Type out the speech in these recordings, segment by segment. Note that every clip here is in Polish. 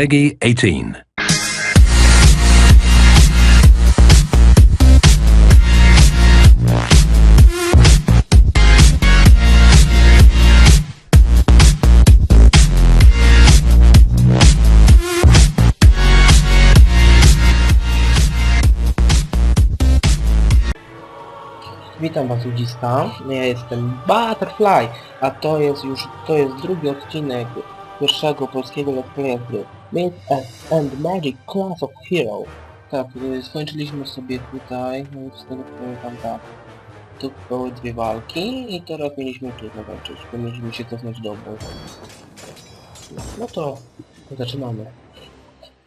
Peggy 18. Witam was ludziska, ja jestem Butterfly, a to jest już, to jest drugi odcinek pierwszego polskiego let's Myth and Magic Class of Hero. Tak, y, skończyliśmy sobie tutaj, no, z tego pamiętam tak, tu były dwie walki i teraz mieliśmy tu zobaczyć, bo mieliśmy się cofnąć do obozu. No to zaczynamy.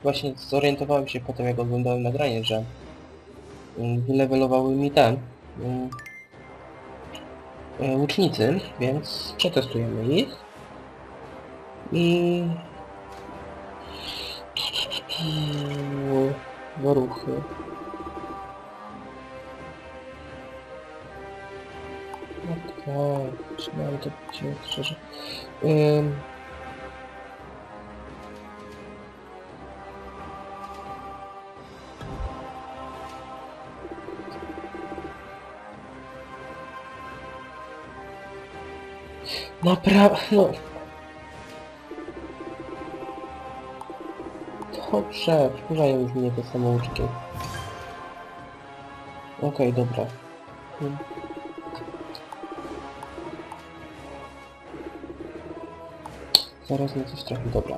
Właśnie zorientowałem się potem jak oglądałem nagranie, że mm, wylevelowały mi ten e, łucznicy, więc przetestujemy ich. I... No ruchy. Okej, zaczynamy to być szczerze. Ym... Naprawdę, no... Dobrze, wkurzają już mnie te samouczki. Okej, dobra. Hmm. Zaraz na coś trafi, dobra.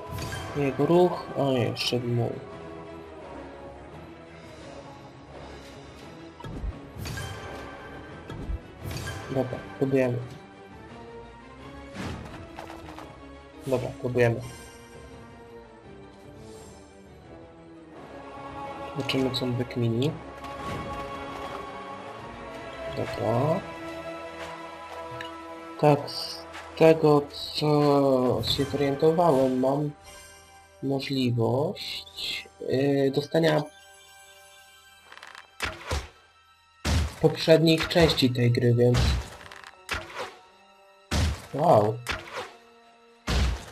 Jego ruch, a jeszcze mój. Dobra, próbujemy. Dobra, próbujemy. Zobaczymy co on wykmini. Dobra. Tak, z tego co się zorientowałem, mam możliwość yy, dostania poprzednich części tej gry, więc... Wow.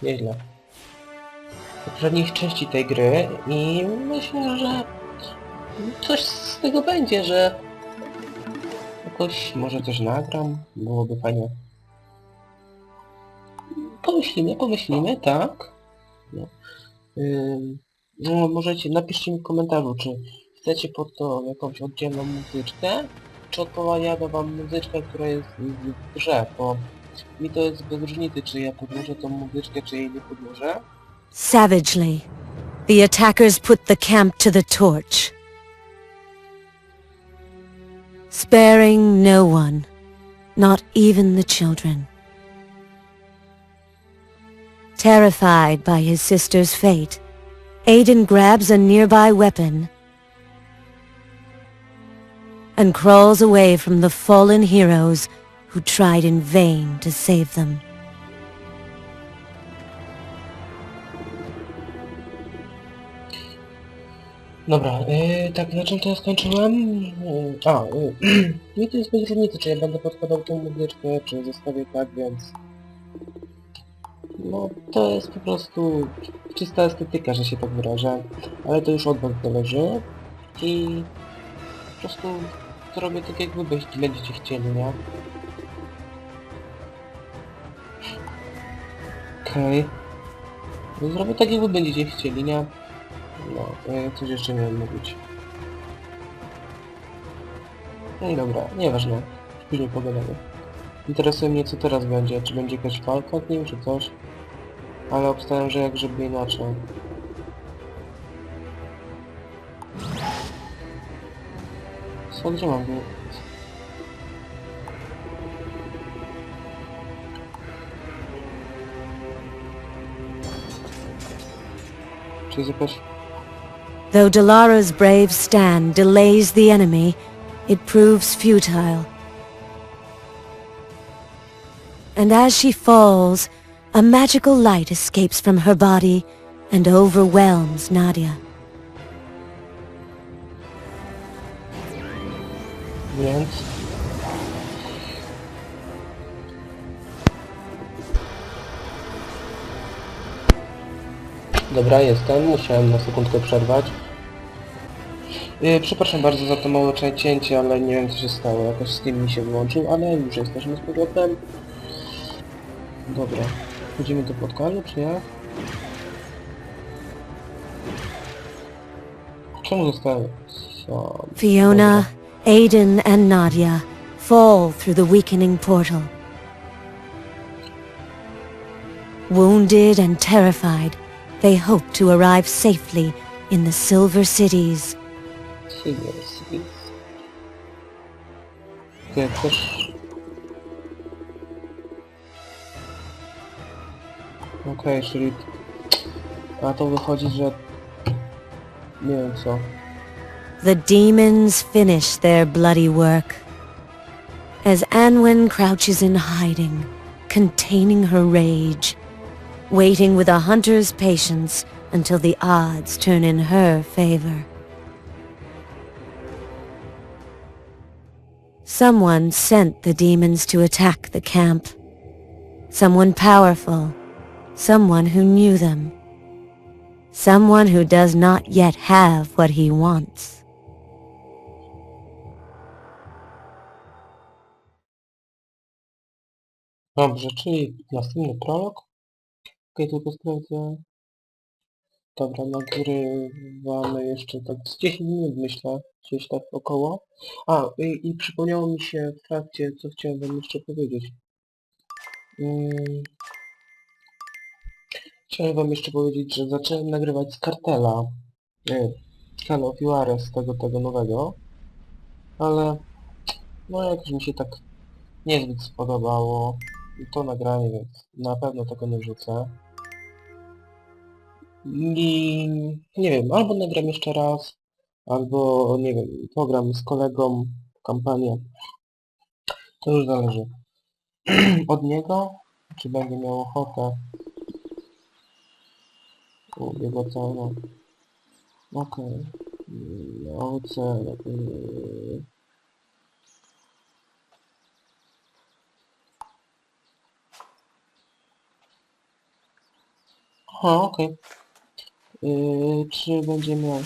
Nieźle. Poprzednich części tej gry i myślę, że coś z tego będzie, że jakoś może coś nagram, byłoby fajnie. Pomyślimy, pomyślimy, tak. No. Ym, no, możecie, napiszcie mi w komentarzu, czy chcecie pod to jakąś oddzielną muzyczkę, czy odpowiada wam muzyczka, która jest w grze, bo mi to jest bez różnicy, czy ja podłożę tą muzyczkę, czy jej nie podłożę. Savagely, the attackers put the camp to the torch. Sparing no one, not even the children. Terrified by his sister's fate, Aiden grabs a nearby weapon and crawls away from the fallen heroes who tried in vain to save them. Dobra, yy, tak, na czym to ja skończyłem? Yy, a, yy, mi to jest bez różnicy, czy ja będę podkładał tą muzyczkę, czy zostawię tak, więc... No, to jest po prostu czysta estetyka, że się tak wyrażę, ale to już od was zależy i po prostu zrobię tak jak wy będziecie chcieli, nie? Okej. Okay. Zrobię tak jak wy będziecie chcieli, nie? No, coś jeszcze miałem mówić. No i dobra, nieważne. Później pogadamy. Interesuje mnie co teraz będzie, czy będzie jakaś walka z nim, czy coś. Ale obstawiam, że jak żeby inaczej. Co, gdzie mam go? Czy jest jakaś... Though Delara's brave stand delays the enemy, it proves futile. And as she falls, a magical light escapes from her body and overwhelms Nadia. Więc... Dobra, jestem. Musiałem na sekundkę przerwać. Yy, przepraszam bardzo za to małe cięcie, ale nie wiem co się stało. Jakoś Steam mi się wyłączył, ale już jesteśmy z powrotem. Dobra. Chodzimy do spotkania, czy nie? Czemu zostałem sam? Fiona, Aiden, and Nadia fall through the weakening portal. Wounded and terrified, they hope to arrive safely in the Silver Cities. Silver Cities. Ty też... Okej, czyli... A to wychodzi, że... Nie wiem co. The demons finish their bloody work. As Anwen crouches in hiding, containing her rage, waiting with a hunter's patience until the odds turn in her favor. Someone sent the demons to attack the camp. Someone powerful. Someone who knew them. Someone who does not yet have what he wants. Dobrze, czyli następny prolog. Okej, tylko sprawdzę. Dobra, nagrywamy jeszcze tak z 10 minut myślę, gdzieś tak około. A, i, i przypomniało mi się w trakcie, co chciałem wam jeszcze powiedzieć. Mm. Chciałem wam jeszcze powiedzieć, że zacząłem nagrywać z kartela. Nie, Call of tego, tego nowego. Ale, no jakoś mi się tak niezbyt spodobało to nagranie, więc na pewno tego nie wrzucę. I nie wiem, albo nagram jeszcze raz, albo nie wiem, program z kolegą, kampanię. To już zależy od niego, czy będzie miał ochotę. Jego całe. Okej. Okay. Yy. Aha, okej. Yy, czy będzie miał...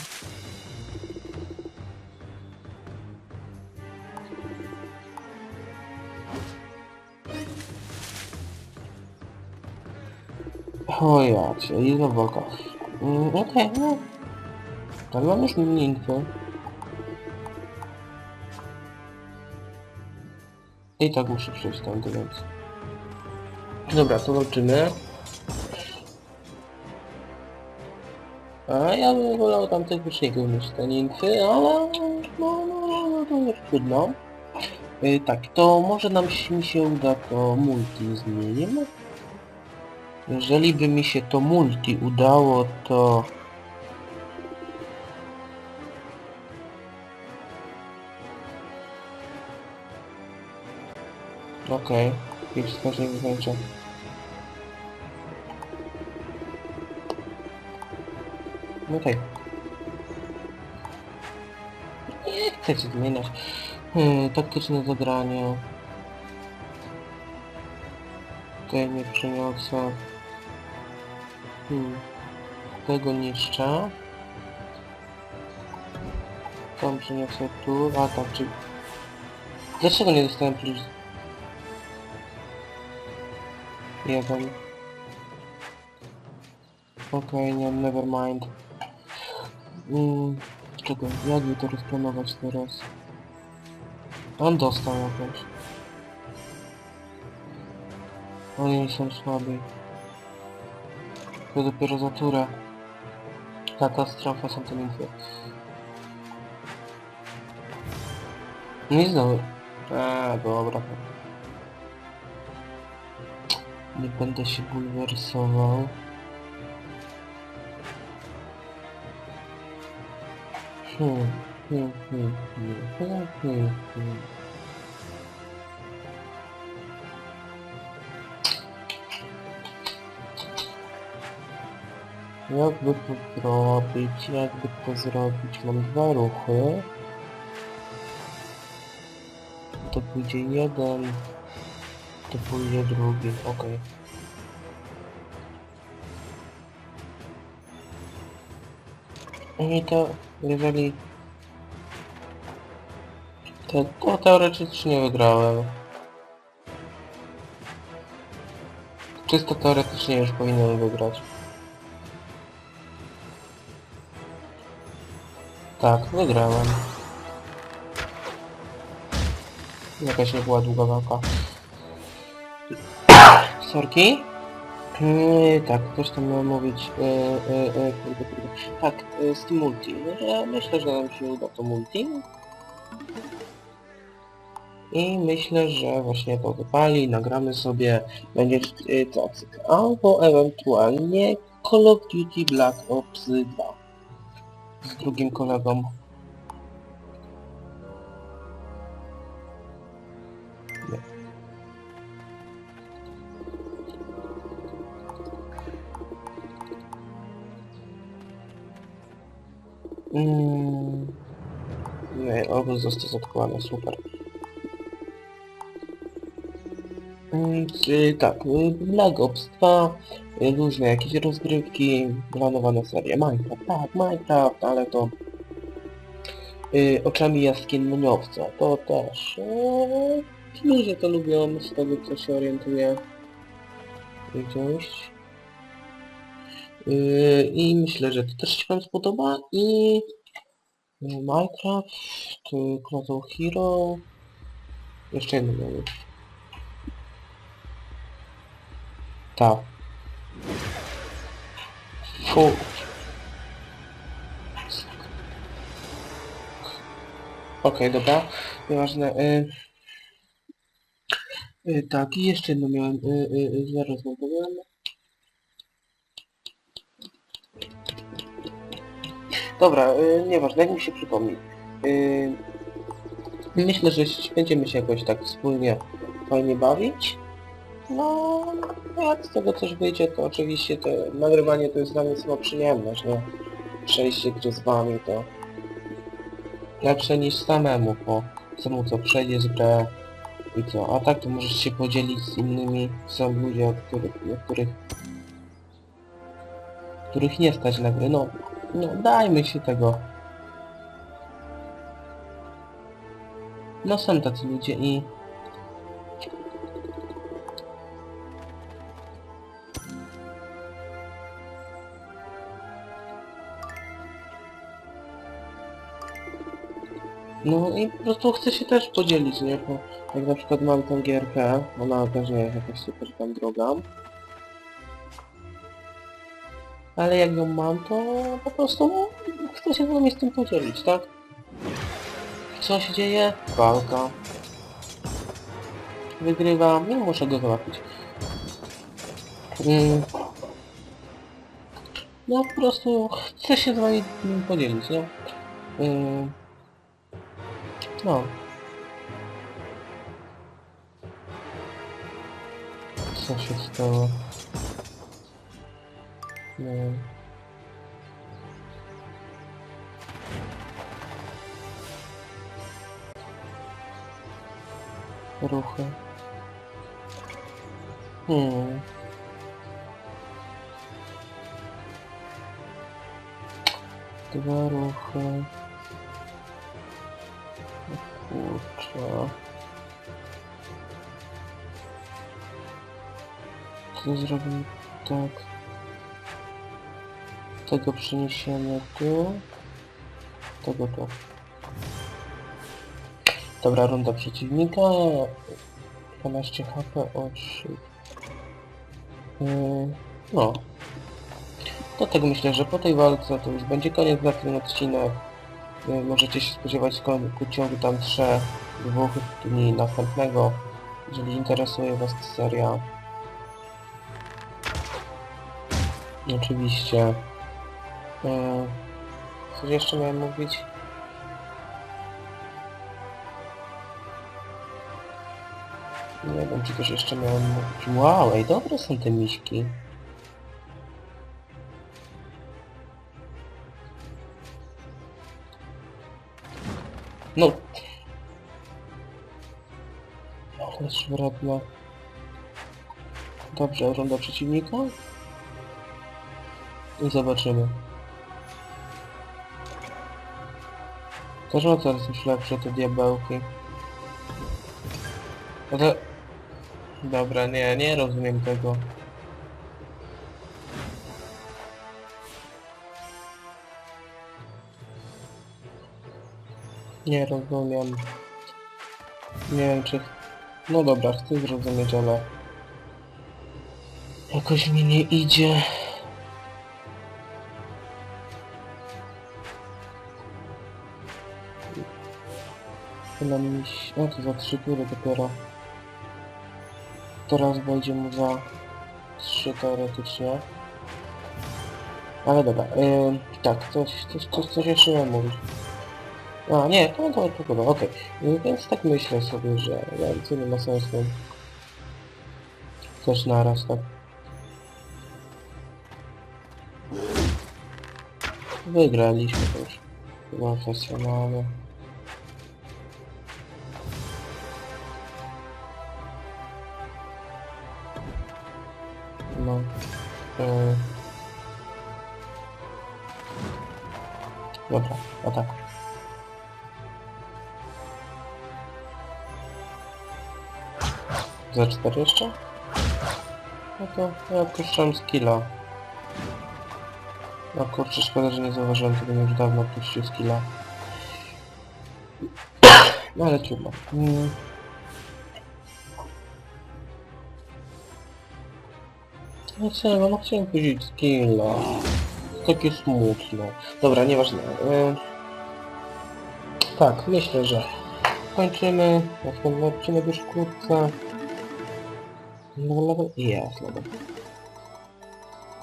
O ja cię, ile boka. Yy, okej, no. Ale mam już info. I tak muszę przejść tam, więc... Dobra, to walczymy. A ja bym wolał tamtych wyczników niż te nimfy, ale no, no, no to już trudno. Yy, tak, to może nam się, mi się uda to multi zmienimy. Jeżeli by mi się to multi udało, to... Okej, okay. już wskaźnik No tak. Nie chcecie zmieniać. Hmm, taktyczne zagranie. Tutaj mnie przeniosę. Hmm. Tego niszczę. Tam przeniosę tu. A tak, czyli... Dlaczego nie dostałem plus... Jeden. Okej, nie, never mind. Mm, czekaj, jak by to rozplanować teraz? On dostał jakoś. Oni są słabi. To dopiero za turę. Katastrofa są te info. No i znowu. Eee, dobra. Nie będę się bulwersował. Jakby to zrobić, jakby to zrobić? Mam dwa ruchy. To pójdzie jeden, to pójdzie drugi, okej. I to, jeżeli... To, to teoretycznie wygrałem. Czysto teoretycznie już powinienem wygrać. Tak, wygrałem. Jakaś nie była długa walka. Sorki? Tak, ktoś tam miał mówić, yy, kurde, kurde. Tak, z tym multi. Że myślę, że nam się uda to multi. I myślę, że właśnie to wypali, nagramy sobie, będzie yy, albo ewentualnie Call of Duty Black Ops 2 z drugim kolegą. Mm. Nie, obóz został zatkowany, super. Mm, y, tak, y, Black Ops 2, y, różne jakieś rozgrywki, planowane serie Minecraft, tak, Minecraft, ale to y, oczami jaskiniowca, to też. Y, ludzie to lubią, z tego co się orientuję. Gdzieś. Y, I myślę, że to też się Wam spodoba i y, Minecraft, y, Cloud Hero, jeszcze jedno miałem. Tak. Fu. Okej, dobra. Nieważne. Y... Y, tak, i jeszcze jedno miałem. Y, y, y, zaraz wam powiem. Dobra, y, nieważne, jak mi się przypomni. Y, myślę, że będziemy się jakoś tak wspólnie fajnie bawić. No, jak z tego coś wyjdzie, to oczywiście to nagrywanie to jest dla mnie sama przyjemność, no. Przejście gry z wami to lepsze niż samemu, bo samemu co przejdziesz grę i co, a tak to możesz się podzielić z innymi, są ludzie, od których, od których których nie stać na gry, no, no dajmy się tego. No są tacy ludzie i No i po prostu chcę się też podzielić, nie? Bo jak na przykład mam tą gierkę, ona też nie jest jakaś super tam droga. Ale jak ją mam, to po prostu chcę się z wami z tym podzielić, tak? Co się dzieje? Walka. Wygrywam, nie muszę go załatwić. Mm. No po prostu chcę się z wami podzielić, nie? Mm. No. Co się stało? Nie wiem. Ruchy. Hmm. Dwa ruchy. Kurczę. Co zrobimy tak? Tego przeniesiemy tu. Tego tu. Dobra, runda przeciwnika. 12 HP, o shit. Yy, no. Do tego myślę, że po tej walce to już będzie koniec na ten odcinek. Yy, Możecie się spodziewać końcu ciągu tam 3, dwóch dni następnego, jeżeli interesuje Was ta seria. Oczywiście. Yy, coś jeszcze miałem mówić? Nie wiem, czy coś jeszcze miałem mówić. Wow, ej, dobre są te miśki. No. Ależ wredne. Dobrze, runda przeciwnika. I zobaczymy. Ma teraz już lepsze te diabełki. No to... Dobra, nie, nie rozumiem tego. Nie rozumiem. Nie wiem czy... No dobra, chcę zrozumieć, ale... Jakoś mi nie idzie. Chyba mi... No to za trzy tury dopiero. Teraz będzie mu za trzy teoretycznie. Ale dobra, yy, tak, coś, coś, coś, coś jeszcze miałem mówić. A, nie, to, to, to chyba, okej. Yy, Więc tak myślę sobie, że więcej nie ma sensu. Też naraz, tak. Wygraliśmy to już. Profesjonalnie. No. Yy. Dobra, o tak. Za cztery jeszcze? No to ja puszczam skilla. No kurczę, szkoda, że nie zauważyłem tego już dawno puścił skilla. No ale trudno. Mm. No co, no chciałem puścić skilla. Takie smutne. Dobra, nieważne. E, tak, myślę, że kończymy. Następny odcinek już wkrótce. No level... Jest level.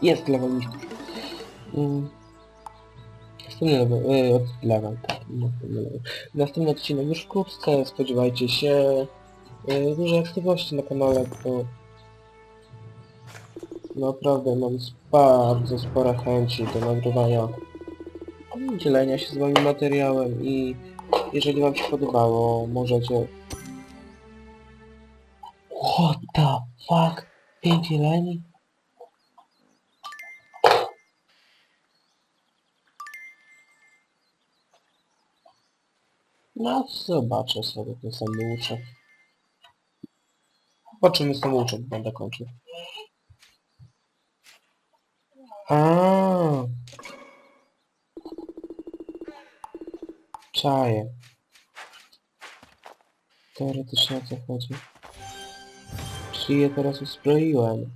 Jest level mistrzów. Mm. Następny level, yy, level, tak, następny level. Następny odcinek już wkrótce, spodziewajcie się yy, dużej aktywności na kanale, bo naprawdę mam bardzo spore chęci do nagrywania, dzielenia się z wami materiałem i jeżeli wam się podobało, możecie... What the fuck? Pięć jeleni? No, zobaczę sobie ten samouczek. Zobaczymy samouczek, będę kończył. A. Czaję. Teoretycznie o co chodzi. Czyli je teraz uzbroiłem.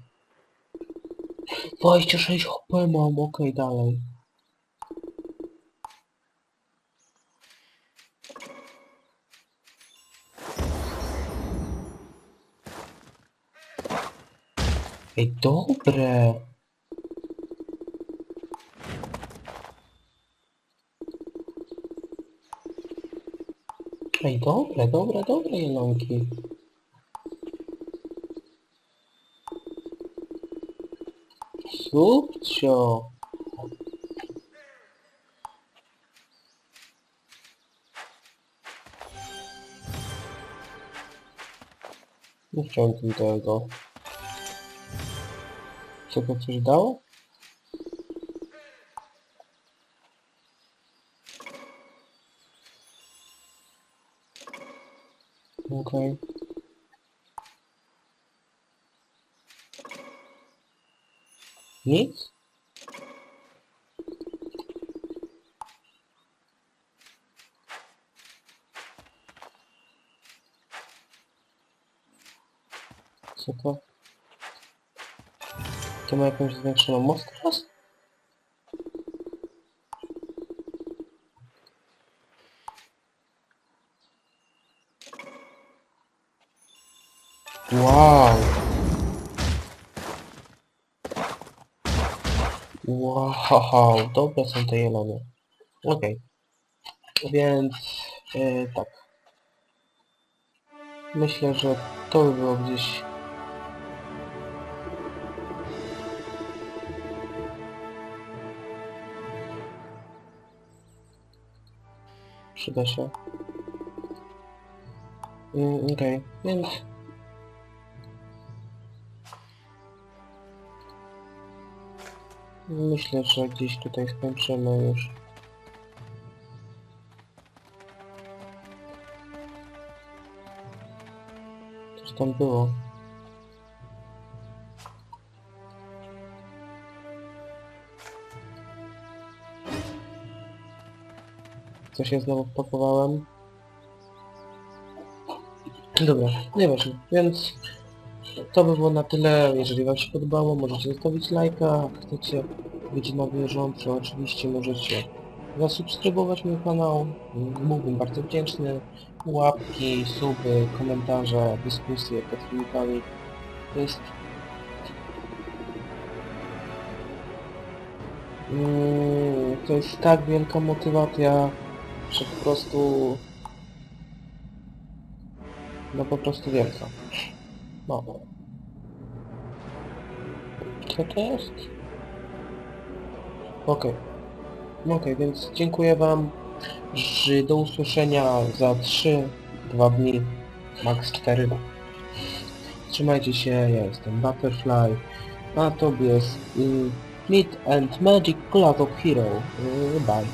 26 HP mam, okej, dalej. Ej, dobre. Ej, dobre, dobre, dobre jelonki. Subcio. Nie chciałem tego. Co to coś dało? Nic? Co to? To ma jakąś zwiększoną moc teraz? Wow! Wow, dobre są te jelony. Okej. Więc e, tak. Myślę, że to by było gdzieś Przyda się. Mm, Okej, więc... Myślę, że gdzieś tutaj skończymy już. Coś tam było. Co się znowu wpakowałem? Dobra, nieważne, więc to by było na tyle. Jeżeli wam się podobało, możecie zostawić lajka. Chcecie być na bieżąco, oczywiście możecie zasubskrybować mój kanał. Byłbym bardzo wdzięczny. Łapki, suby, komentarze, dyskusje pod filmikami. To jest... Mm, To jest tak wielka motywacja, że po prostu... No po prostu wielka. No. Co to jest? Okej. Okej, więc dziękuję wam. Ż- Do usłyszenia za 3, 2 dni, max 4. Trzymajcie się, ja jestem Butterfly, a to jest y, Meat and Magic Class of Hero. Y, bye.